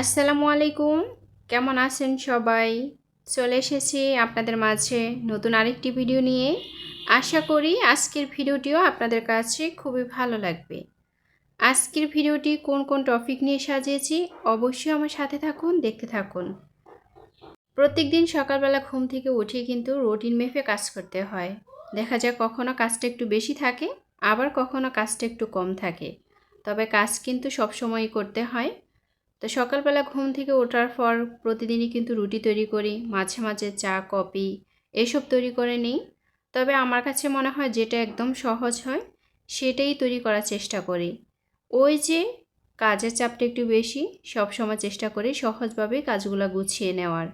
আসসালামু আলাইকুম। কেমন আছেন সবাই? চলে এসেছি আপনাদের মাঝে নতুন আরেকটি ভিডিও নিয়ে। আশা করি আজকের ভিডিওটিও আপনাদের কাছে খুবই ভালো লাগবে। আজকের ভিডিওটি কোন কোন টপিক নিয়ে সাজিয়েছি অবশ্যই আমার সাথে থাকুন, দেখতে থাকুন। প্রত্যেক দিন সকালবেলা ঘুম থেকে উঠে কিন্তু রুটিন মেপে কাজ করতে হয়। দেখা যায় কখনো কাজটা একটু বেশি থাকে, আবার কখনো কাজটা একটু কম থাকে। তবে কাজ কিন্তু সবসময়ই করতে হয়। তো সকালবেলা ঘুম থেকে ওঠার পর প্রতিদিনই কিন্তু রুটি তৈরি করি, মাঝে মাঝে চা, কফি এসব তৈরি করে নিই। তবে আমার কাছে মনে হয় যেটা একদম সহজ হয় সেটাই তৈরি করার চেষ্টা করি। ওই যে কাজের চাপটা একটু বেশি সব সময় চেষ্টা করি সহজভাবে কাজগুলো গুছিয়ে নেওয়ার।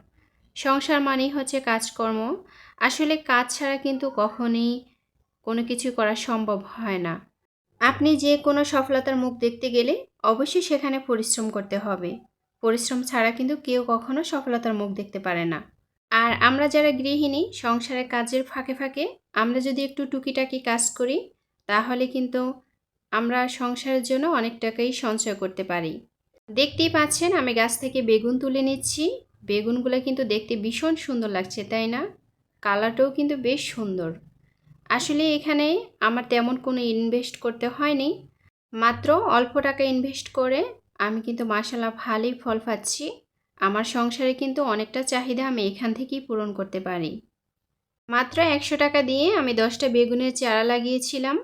সংসার মানেই হচ্ছে কাজকর্ম। আসলে কাজ ছাড়া কিন্তু কখনই কোনো কিছু করা সম্ভব হয় না। আপনি যে কোনো সফলতার মুখ দেখতে গেলে অবশ্যই সেখানে পরিশ্রম করতে হবে। পরিশ্রম ছাড়া কিন্তু কেউ কখনো সফলতার মুখ দেখতে পারে না। আর আমরা যারা গৃহিণী, সংসারের কাজের ফাঁকে ফাঁকে আমরা যদি একটু টুকিটাকি কাজ করি, তাহলে কিন্তু আমরা সংসারের জন্য অনেক টাকাই সঞ্চয় করতে পারি। দেখতেই পাচ্ছেন, আমি গাছ থেকে বেগুন তুলে নিচ্ছি। বেগুনগুলো কিন্তু দেখতে ভীষণ সুন্দর লাগছে, তাই না? কালারটাও কিন্তু বেশ সুন্দর। আসলে এখানে আমার তেমন কোনো ইনভেস্ট করতে হয়নি। মাত্র অল্প টাকা ইনভেস্ট করে আমি কিন্তু মাসালা ভালোই ফল পাচ্ছি। আমার সংসারে কিন্তু অনেকটা চাহিদা আমি এখান থেকেই পূরণ করতে পারি। মাত্র একশো টাকা দিয়ে আমি দশটা বেগুনের চারা লাগিয়েছিলাম।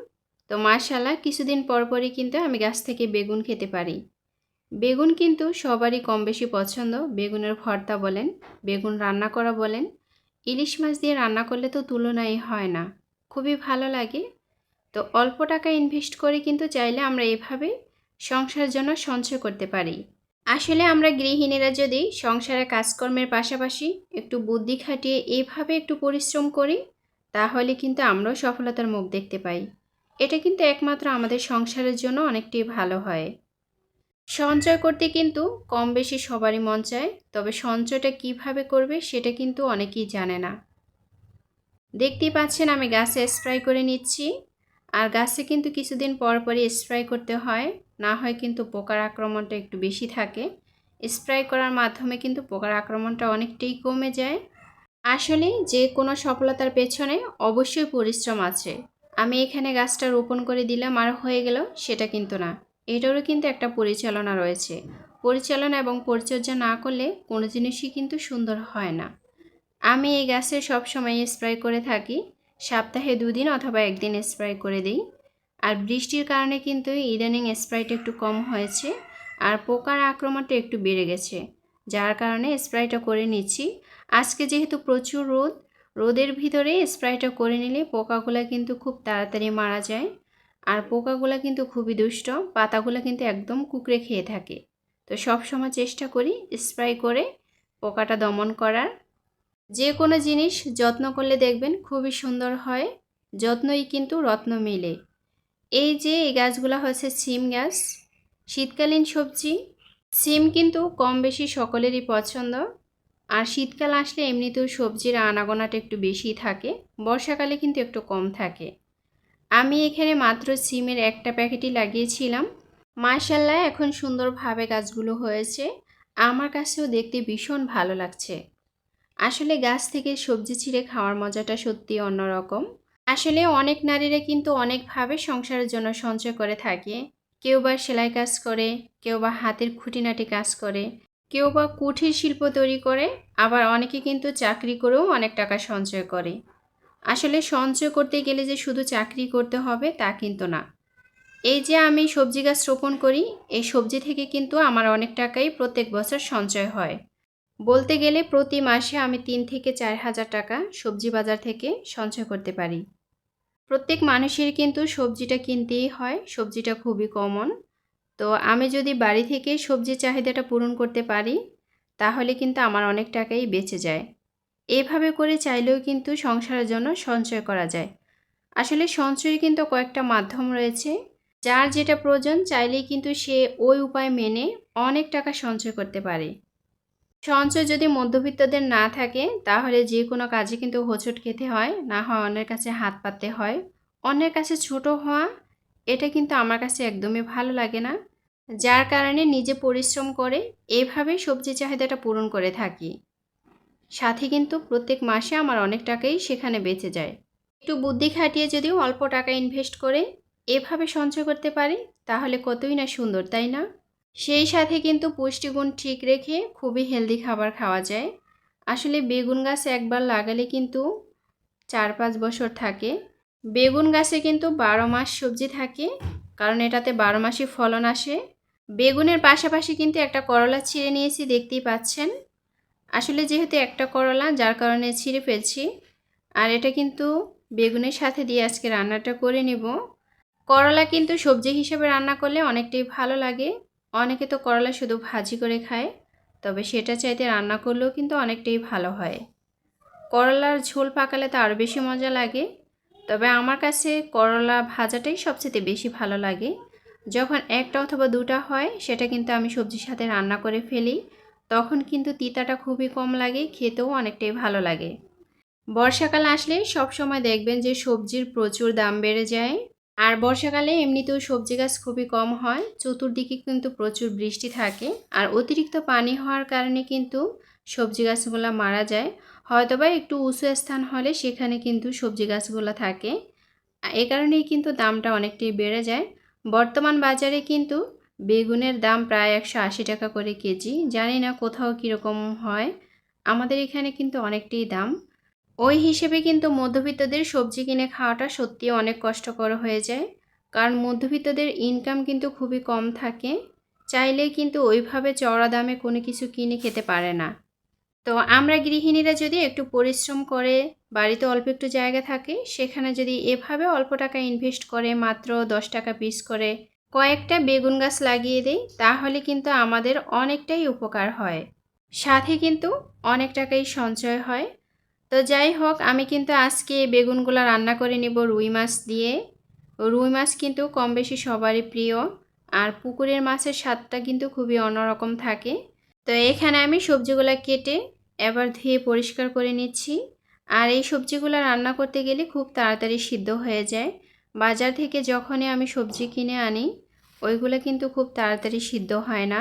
তো মাশাল্লাহ কিছুদিন পর পরই কিন্তু আমি গাছ থেকে বেগুন খেতে পারি। বেগুন কিন্তু সবারই কম বেশি পছন্দ। বেগুনের ভর্তা বলেন, বেগুন রান্না করা বলেন। ইলিশ মাছ দিয়ে রান্না করলে তো তুলনাই হয় না। খুবই ভালো লাগে। তো অল্প টাকা ইনভেস্ট করে কিন্তু চাইলে আমরা এভাবে সংসার জন্য সঞ্চয় করতে পারি। আসলে আমরা গৃহিণীরা যদি সংসারে কাজকর্মের পাশাপাশি একটু বুদ্ধি খাটিয়ে এভাবে একটু পরিশ্রম করি, তাহলে কিন্তু আমরাও সফলতার মুখ দেখতে পাই। এটা কিন্তু একমাত্র আমাদের সংসারের জন্য অনেকটাই ভালো হয়। সঞ্চয় করতে কিন্তু কম বেশি সবারই মন চায়, তবে সঞ্চয়টা কীভাবে করবে সেটা কিন্তু অনেকেই জানে না। দেখতেই পাচ্ছেন আমি গাছে স্প্রে করে নিচ্ছি। আর গাছে কিন্তু কিছুদিন পর পরই স্প্রে করতে হয়। না হয় কিন্তু পোকার আক্রমণটা একটু বেশি থাকে। স্প্রে করার মাধ্যমে কিন্তু পোকার আক্রমণটা অনেকটাই কমে যায়। আসলে যে কোনো সফলতার পেছনে অবশ্যই পরিশ্রম আছে। আমি এখানে গাছটা রোপণ করে দিলাম আর হয়ে গেল সেটা কিন্তু না। এটারও কিন্তু একটা পরিচালনা রয়েছে। পরিচালনা এবং পরিচর্যা না করলে কোনো জিনিসই কিন্তু সুন্দর হয় না। আমি এই গাছে সবসময় স্প্রে করে থাকি। সপ্তাহে দুদিন অথবা একদিন স্প্রে করে দিই। আর বৃষ্টির কারণে কিন্তু ইদানিং স্প্রাইটা একটু কম হয়েছে। আর পোকার আক্রমণটা একটু বেড়ে গেছে। যার কারণে স্প্রাইটা করে নিচ্ছি। আজকে যেহেতু প্রচুর রোদ, রোদের ভিতরে স্প্রাইটা করে নিলে পোকাগুলো কিন্তু খুব তাড়াতাড়ি মারা যায়। আর পোকাগুলো কিন্তু খুবই দুষ্ট, পাতাগুলো কিন্তু একদম কুকড়ে খেয়ে থাকে। তো সব সময় চেষ্টা করি স্প্রাই করে পোকাটা দমন করার। যে কোনো জিনিস যত্ন করলে দেখবেন খুবই সুন্দর হয়, যত্নই কিন্তু রত্ন মেলে। এই যে এই গাছগুলো হচ্ছে সিম গাছ, শীতকালীন সবজি, সিম কিন্তু কম বেশি সকলেরই পছন্দ। আর শীতকাল আসলে এমনিতেও সবজির আনাগোনাটা একটু বেশি থাকে, বর্ষাকালে কিন্তু একটু কম থাকে। আমি এখানে মাত্র সিমের একটা প্যাকেটই লাগিয়েছিলাম। মার্শাল্লাহ এখন সুন্দরভাবে গাছগুলো হয়েছে। আমার কাছেও দেখতে ভীষণ ভালো লাগছে। আসলে গাছ থেকে সবজি ছিঁড়ে খাওয়ার মজাটা সত্যি অন্যরকম। আসলে অনেক নারীরা কিন্তু অনেকভাবে সংসারের জন্য সঞ্চয় করে থাকে। কেউ বা সেলাই কাজ করে, কেউ বা হাতের খুঁটিনাটি কাজ করে, কেউ বা কুঠির শিল্প তৈরি করে, আবার অনেকে কিন্তু চাকরি করেও অনেক টাকা সঞ্চয় করে। আসলে সঞ্চয় করতে গেলে যে শুধু চাকরি করতে হবে তা কিন্তু না। এই যে আমি সবজি গাছ রোপণ করি, এই সবজি থেকে কিন্তু আমার অনেক টাকাই প্রত্যেক বছর সঞ্চয় হয়। বলতে গেলে প্রতি মাসে আমি তিন থেকে চার হাজার টাকা সবজি বাজার থেকে সঞ্চয় করতে পারি। প্রত্যেক মানুষের কিন্তু সবজিটা কিনতেই হয়, সবজিটা খুবই কমন তো আমি যদি বাড়ি থেকে সবজির চাহিদাটা পূরণ করতে পারি, তাহলে কিন্তু আমার অনেক টাকাই বেঁচে যায়। এভাবে করে চাইলেও কিন্তু সংসারের জন্য সঞ্চয় করা যায়। আসলে সঞ্চয়ের কিন্তু কয়েকটা মাধ্যম রয়েছে। যার যেটা প্রয়োজন, চাইলেই কিন্তু সে ওই উপায় মেনে অনেক টাকা সঞ্চয় করতে পারে। সঞ্চয় যদি মধ্যবিত্তদের না থাকে, তাহলে যে কোনো কাজে কিন্তু হোঁচট খেতে হয়, না হয় অন্যের কাছে হাত পাততে হয়। অন্যের কাছে ছোট হওয়া, এটা কিন্তু আমার কাছে একদমই ভালো লাগে না। যার কারণে নিজে পরিশ্রম করে এভাবে সবজি চাহিদাটা পূরণ করে থাকি। সাথে কিন্তু প্রত্যেক মাসে আমার অনেক টাকাই সেখানে বেঁচে যায়। একটু বুদ্ধি খাটিয়ে যদি অল্প টাকা ইনভেস্ট করে এভাবে সঞ্চয় করতে পারি, তাহলে কতই না সুন্দর, তাই না? সেই সাথে কিন্তু পুষ্টিগুণ ঠিক রেখে খুবই হেলদি খাবার খাওয়া যায়। আসলে বেগুন গাছ একবার লাগালে কিন্তু চার পাঁচ বছর থাকে। বেগুন গাছে কিন্তু বারো মাস সবজি থাকে, কারণ এটাতে বারো মাসই ফলন আসে। বেগুনের পাশাপাশি কিন্তু একটা করলা ছিঁড়ে নিয়েছি, দেখতেই পাচ্ছেন। আসলে যেহেতু একটা করলা, যার কারণে ছিঁড়ে ফেলছি। আর এটা কিন্তু বেগুনের সাথে দিয়ে আজকে রান্নাটা করে নেব। করলা কিন্তু সবজি হিসেবে রান্না করলে অনেকটাই ভালো লাগে। অনেকে তো করলা শুধু ভাজি করে খায়, তবে সেটা চাইতে রান্না করলেও কিন্তু অনেকটাই ভালো হয়। করলার ঝোল পাকালে তো আরও বেশি মজা লাগে, তবে আমার কাছে করলা ভাজাটাই সবচেয়ে বেশি ভালো লাগে। যখন একটা অথবা দুটা হয়, সেটা কিন্তু আমি সবজির সাথে রান্না করে ফেলি, তখন কিন্তু তিতাটা খুবই কম লাগে, খেতেও অনেকটাই ভালো লাগে। বর্ষাকাল আসলে সব সময় দেখবেন যে সবজির প্রচুর দাম বেড়ে যায় আর বর্ষাকালে এমনিতেও সবজি গাছ খুবই কম হয়। চতুর্দিকে কিন্তু প্রচুর বৃষ্টি থাকে আর অতিরিক্ত পানি হওয়ার কারণে কিন্তু সবজি গাছগুলো মারা যায়। হয়তোবা একটু উঁচু স্থান হলে সেখানে কিন্তু সবজি গাছগুলো থাকে। এ কারণেই কিন্তু দামটা অনেকটাই বেড়ে যায়। বর্তমান বাজারে কিন্তু বেগুনের দাম প্রায় একশো আশি টাকা করে কেজি। জানি না কোথাও কীরকম হয়। আমাদের এখানে কিন্তু অনেকটাই দাম। ওই হিসেবে কিন্তু মধ্যবিত্তদের সবজি কিনে খাওয়াটা সত্যি অনেক কষ্টকর হয়ে যায়। কারণ মধ্যবিত্তদের ইনকাম কিন্তু খুবই কম থাকে। চাইলে কিন্তু ওইভাবে চড়া দামে কোনো কিছু কিনে খেতে পারে না। তো আমরা গৃহিণীরা যদি একটু পরিশ্রম করে, বাড়িতে অল্প একটু জায়গা থাকে, সেখানে যদি এভাবে অল্প টাকা ইনভেস্ট করে, মাত্র দশ টাকা পিস করে কয়েকটা বেগুন গাছ লাগিয়ে দেই, তাহলে কিন্তু আমাদের অনেকটাই উপকার হয়। সাথে কিন্তু অনেক টাকাই সঞ্চয় হয়। তো যাই হোক, আমি কিন্তু আজকে বেগুনগুলো রান্না করে নেব রুই মাছ দিয়ে। রুই মাছ কিন্তু কম বেশি সবারই প্রিয়। আর পুকুরের মাছের স্বাদটা কিন্তু খুবই অন্যরকম থাকে। তো এখানে আমি সবজিগুলো কেটে এবার ধুয়ে পরিষ্কার করে নিচ্ছি। আর এই সবজিগুলো রান্না করতে গেলে খুব তাড়াতাড়ি সিদ্ধ হয়ে যায়। বাজার থেকে যখনই আমি সবজি কিনে আনি, ওইগুলো কিন্তু খুব তাড়াতাড়ি সিদ্ধ হয় না।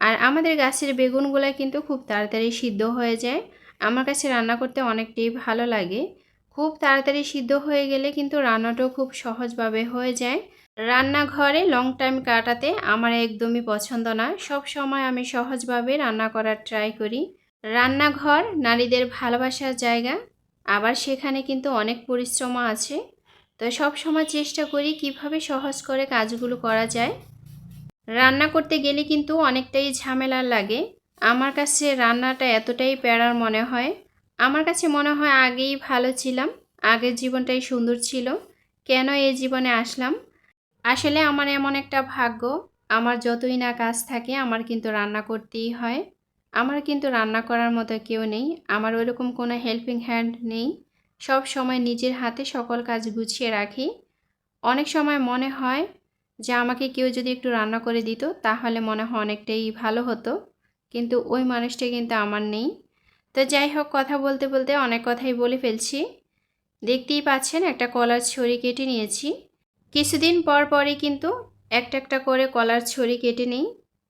আর আমাদের গাছের বেগুনগুলো কিন্তু খুব তাড়াতাড়ি সিদ্ধ হয়ে যায়। আমার কাছে রান্না করতে অনেকটাই ভালো লাগে। খুব তাড়াতাড়ি সিদ্ধ হয়ে গেলে কিন্তু রান্নাটাও খুব সহজভাবে হয়ে যায়। রান্নাঘরে লং টাইম কাটাতে আমার একদমই পছন্দ না। সব সময় আমি সহজভাবে রান্না করার ট্রাই করি। রান্নাঘর নারীদের ভালোবাসার জায়গা। আবার সেখানে কিন্তু অনেক পরিশ্রমও আছে। তো সব সময় চেষ্টা করি কীভাবে সহজ করে কাজগুলো করা যায়। রান্না করতে গেলে কিন্তু অনেকটাই ঝামেলা লাগে। আমার কাছে রান্নাটা এতটাই প্যারার মনে হয়। আমার কাছে মনে হয় আগেই ভালো ছিলাম, আগের জীবনটাই সুন্দর ছিল। কেন এই জীবনে আসলাম? আসলে আমার এমন একটা ভাগ্য, আমার যতই না কাজ থাকে, আমার কিন্তু রান্না করতেই হয়। আমার কিন্তু রান্না করার মতো কেউ নেই, আমার ওইরকম কোনো হেল্পিং হ্যান্ড নেই। সব সময় নিজের হাতে সকল কাজ গুছিয়ে রাখি। অনেক সময় মনে হয় যে আমাকে কেউ যদি একটু রান্না করে দিত, তাহলে মনে হয় অনেকটাই ভালো হতো। কিন্তু ওই মানুষটা কিন্তু আমার নেই। তো যাই হোক, কথা বলতে বলতে অনেক কথাই বলে ফেলছি। দেখতেই পাচ্ছেন, একটা কলার ছড়ি কেটে নিয়েছি। কিছুদিন পর পরই কিন্তু একটা একটা করে কলার ছড়ি কেটে নিই।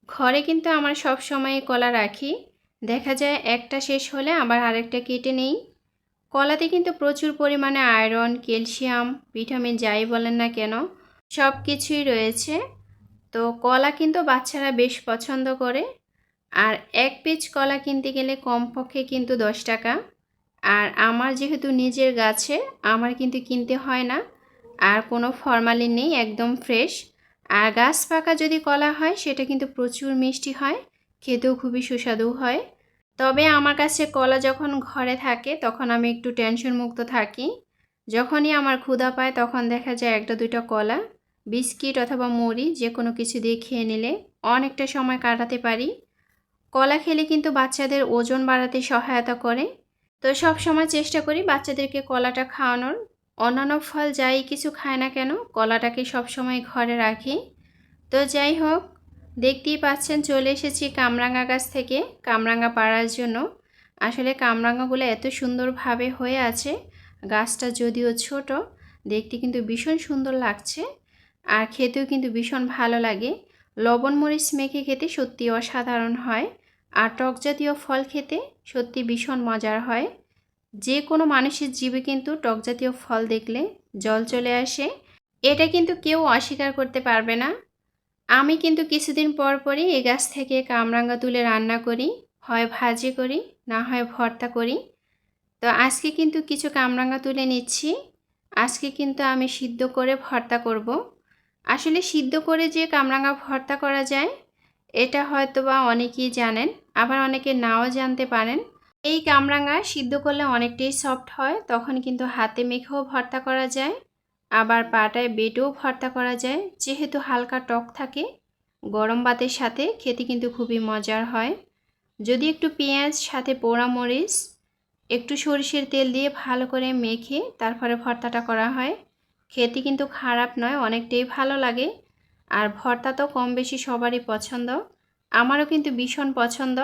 ঘরে কিন্তু আমার সব সময় কলা রাখি। দেখা যায় একটা শেষ হলে আবার আরেকটা কেটে নেই। কলাতে কিন্তু প্রচুর পরিমাণে আয়রন, ক্যালসিয়াম, ভিটামিন যাই বলেন না কেন সব কিছুই রয়েছে। তো কলা কিন্তু বাচ্চারা বেশ পছন্দ করে। আর এক পিচ কলা কিনতে গেলে কমপক্ষে কিন্তু দশ টাকা। আর আমার যেহেতু নিজের গাছে, আমার কিন্তু কিনতে হয় না। আর কোনো ফরমালিন নেই, একদম ফ্রেশ। আর গাছ পাকা যদি কলা হয়, সেটা কিন্তু প্রচুর মিষ্টি হয়, খেতেও খুবই সুস্বাদু হয়। তবে আমার কাছে কলা যখন ঘরে থাকে, তখন আমি একটু টেনশন মুক্ত থাকি। যখনই আমার ক্ষুধা পায়, তখন দেখা যায় একটা দুইটা কলা, বিস্কিট অথবা মুড়ি যে কোনো কিছু দিয়ে খেয়ে নিলে অনেকটা সময় কাটাতে পারি। কলা খেলে কিন্তু বাচ্চাদের ওজন বাড়াতে সহায়তা করে। তো সব সময় চেষ্টা করি বাচ্চাদেরকে কলাটা খাওয়ানোর। অন্যান্য ফল যাই কিছু খায় না কেন কলাটাকে সবসময় ঘরে রাখি। তো যাই হোক, দেখতেই পাচ্ছেন চলে এসেছি কামরাঙ্গা গাছ থেকে, কামরাঙ্গা পাড়ার জন্য। আসলে কামরাঙ্গাগুলো এত সুন্দরভাবে হয়ে আছে, গাছটা যদিও ছোট, দেখতে কিন্তু ভীষণ সুন্দর লাগছে। আর খেতেও কিন্তু ভীষণ ভালো লাগে। লবণ মরিচ মেখে খেতে সত্যি অসাধারণ হয়। আর টক জাতীয় ফল খেতে সত্যি ভীষণ মজার হয়। যে কোনো মানুষের জীবে কিন্তু টক জাতীয় ফল দেখলে জল চলে আসে। এটা কিন্তু কেউ অস্বীকার করতে পারবে না। আমি কিন্তু কিছুদিন পর পরই এ গাছ থেকে কামরাঙ্গা তুলে রান্না করি, হয় ভাজি করি, না হয় ভর্তা করি। তো আজকে কিন্তু কিছু কামরাঙ্গা তুলে নিচ্ছি। আজকে কিন্তু আমি সিদ্ধ করে ভর্তা করব। আসলে সিদ্ধ করে যে কামরাঙ্গা ভর্তা করা যায়, এটা হয়তো বা অনেকেই জানেন, আবার অনেকে নাও জানতে পারেন। এই কামরাঙ্গা সিদ্ধ করলে অনেকটাই সফট হয়, তখন কিন্তু হাতে মেখেও ভর্তা করা যায়, আবার পাটায় বেটেও ভর্তা করা যায়, যেহেতু হালকা টক থাকে। গরম ভাতের সাথে খেতে কিন্তু খুবই মজার হয়। যদি একটু পেঁয়াজ, সাথে পোড়া মরিচ একটু সরিষের তেল দিয়ে ভালো করে মেখে তারপরে ভর্তাটা করা হয়। খেতে কিন্তু খারাপ নয়, অনেকটাই ভালো লাগে। আর ভর্তা তো কম বেশি সবারই পছন্দ। আমারও কিন্তু ভীষণ পছন্দ।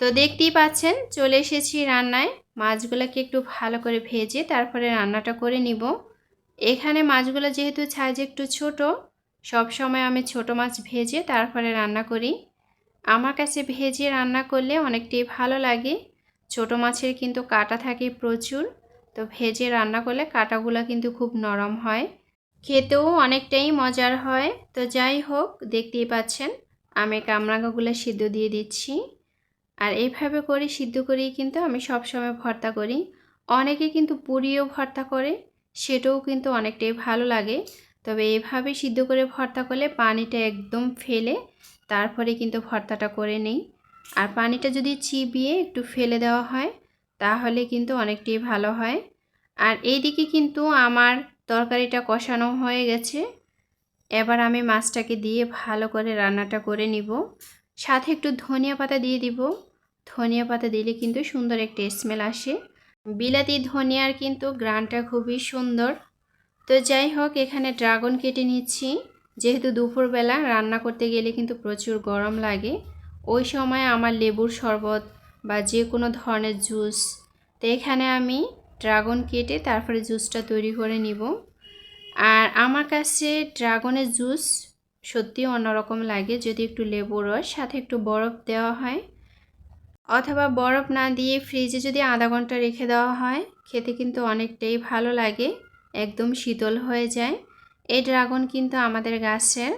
তো দেখতেই পাচ্ছেন, চলে এসেছি রান্নায়। মাছগুলোকে একটু ভালো করে ভেজে তারপরে রান্নাটা করে নিব। এখানে মাছগুলো যেহেতু সাইজ একটু ছোট, সব সময় আমি ছোট মাছ ভেজে তারপরে রান্না করি। আমার কাছে ভেজে রান্না করলে অনেকটাই ভালো লাগে। ছোট মাছের কিন্তু কাটা থাকে প্রচুর। তো ভেজে রান্না করলে কাটাগুলো কিন্তু খুব নরম হয়। খেতেও অনেকটাই মজার হয়। তো যাই হোক, দেখতেই পাচ্ছেন, আমি কামরাঙ্গাগুলো সিদ্ধ দিয়ে দিচ্ছি। আর এইভাবে করে সিদ্ধ করেই কিন্তু আমি সবসময় ভর্তা করি। অনেকে কিন্তু পুরিও ভর্তা করে, সেটাও কিন্তু অনেকটাই ভালো লাগে। তবে এভাবে সিদ্ধ করে ভর্তা করলে পানিটা একদম ফেলে, তারপরে কিন্তু ভর্তাটা করে নেই। আর পানিটা যদি চিবিয়ে একটু ফেলে দেওয়া হয় তাহলে কিন্তু অনেকটাই ভালো হয়। আর এইদিকে কিন্তু আমার তরকারিটা কষানো হয়ে গেছে। এবার আমি মাছটাকে দিয়ে ভালো করে রান্নাটা করে নিব। সাথে একটু ধনিয়া পাতা দিয়ে দিব। ধনিয়া পাতা দিলে কিন্তু সুন্দর একটা স্মেল আসে। বিলাতি ধনিয়ার কিন্তু গ্রানটা খুবই সুন্দর। তো যাই হোক, এখানে ড্রাগন কেটে নিচ্ছি। যেহেতু দুপুরবেলা রান্না করতে গেলে কিন্তু প্রচুর গরম লাগে, ওই সময় আমার লেবুর শরবত বা যে কোনো ধরনের জুস। তো এখানে আমি ড্রাগন কেটে তারপরে জুসটা তৈরি করে নিব। আর আমার কাছে ড্রাগনের জুস সত্যি অন্যরকম লাগে, যদি একটু লেবু রস, সাথে একটু বরফ দেওয়া হয়। অথবা বরফ না দিয়ে ফ্রিজে যদি আধা ঘণ্টা রেখে দেওয়া হয়, খেতে কিন্তু অনেকটাই ভালো লাগে, একদম শীতল হয়ে যায়। এই ড্রাগন কিন্তু আমাদের গাছের।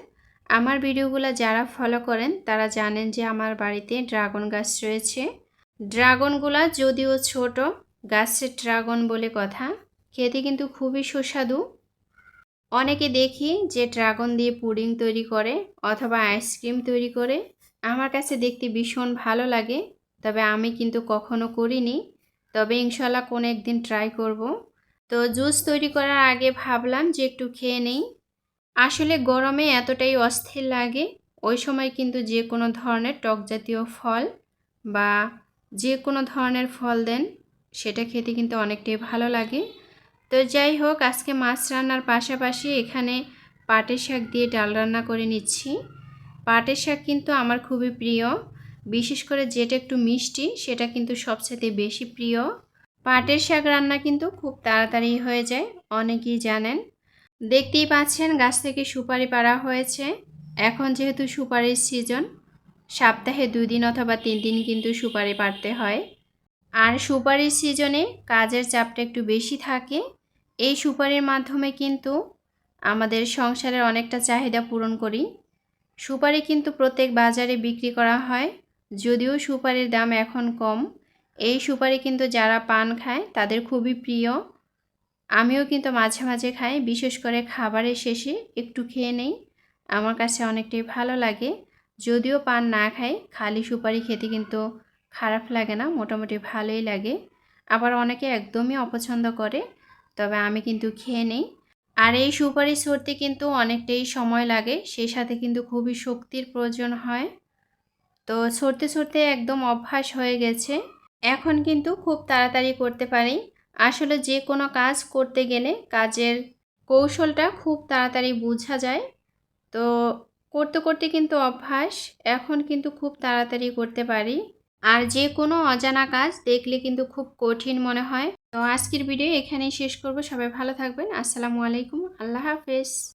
আমার ভিডিওগুলো যারা ফলো করেন, তারা জানেন যে আমার বাড়িতে ড্রাগন গাছ রয়েছে। ড্রাগনগুলা যদিও ছোট, গাছের ড্রাগন বলে কথা, খেতে কিন্তু খুবই সুস্বাদু। অনেকে দেখি যে ড্রাগন দিয়ে পুডিং তৈরি করে অথবা আইসক্রিম তৈরি করে। আমার কাছে দেখতে ভীষণ ভালো লাগে, তবে আমি কিন্তু কখনো করিনি। তবে ইনশাল্লাহ কোনো একদিন ট্রাই করব। তো জুস তৈরি করার আগে ভাবলাম যে একটু খেয়ে নেই। আসলে গরমে এতটাই অস্থির লাগে, ওই সময় কিন্তু যে কোনো ধরনের টক জাতীয় ফল বা যে কোনো ধরনের ফল দেন, সেটা খেতে কিন্তু অনেকটাই ভালো লাগে। তো যাই হোক, আজকে মাছ রান্নার পাশাপাশি এখানে পাটের শাক দিয়ে ডাল রান্না করে নিচ্ছি। পাটের শাক কিন্তু আমার খুবই প্রিয়। বিশেষ করে যেটা একটু মিষ্টি, সেটা কিন্তু সবচেয়ে বেশি প্রিয়। পাটের শাক রান্না কিন্তু খুব তাড়াতাড়ি হয়ে যায়, অনেকেই জানেন। দেখতেই পাচ্ছেন, গাছ থেকে সুপারি পাড়া হয়েছে। এখন যেহেতু সুপারির সিজন সপ্তাহে দুই দিন অথবা তিন দিন কিন্তু সুপারি পাড়তে হয়। আর সুপারির সিজনে কাজের চাপটা একটু বেশি থাকে। এই সুপারির মাধ্যমে কিন্তু আমাদের সংসারের অনেকটা চাহিদা পূরণ করি। সুপারি কিন্তু প্রত্যেক বাজারে বিক্রি করা হয়, যদিও সুপারির দাম এখন কম। এই সুপারি কিন্তু যারা পান খায় তাদের খুবই প্রিয়। আমিও কিন্তু মাঝে মাঝে খাই, বিশেষ করে খাবারের শেষে একটু খেয়ে নেই। আমার কাছে অনেকটাই ভালো লাগে। যদিও পান না খাই, খালি সুপারি খেতে কিন্তু খারাপ লাগে না, মোটামুটি ভালোই লাগে। আবার অনেকে একদমই অপছন্দ করে, তবে আমি কিন্তু খেয়ে নেই। আর এই সুপারি সরতে কিন্তু অনেকটাই সময় লাগে, সেই সাথে কিন্তু খুবই শক্তির প্রয়োজন হয়। তো সরতে সরতে একদম অভ্যাস হয়ে গেছে। এখন কিন্তু খুব তাড়াতাড়ি করতে পারি। আসলে যে কোনো কাজ করতে গেলে কাজের কৌশলটা খুব তাড়াতাড়ি বোঝা যায়। তো করতে করতে কিন্তু অভ্যাস এখন কিন্তু খুব তাড়াতাড়ি করতে পারি। আর যে কোনো অজানা কাজ দেখলে কিন্তু খুব কঠিন মনে হয়। তো আজকের ভিডিও এখানেই শেষ করব। সবাই ভালো থাকবেন। আসসালামু আলাইকুম। আল্লাহ হাফেজ।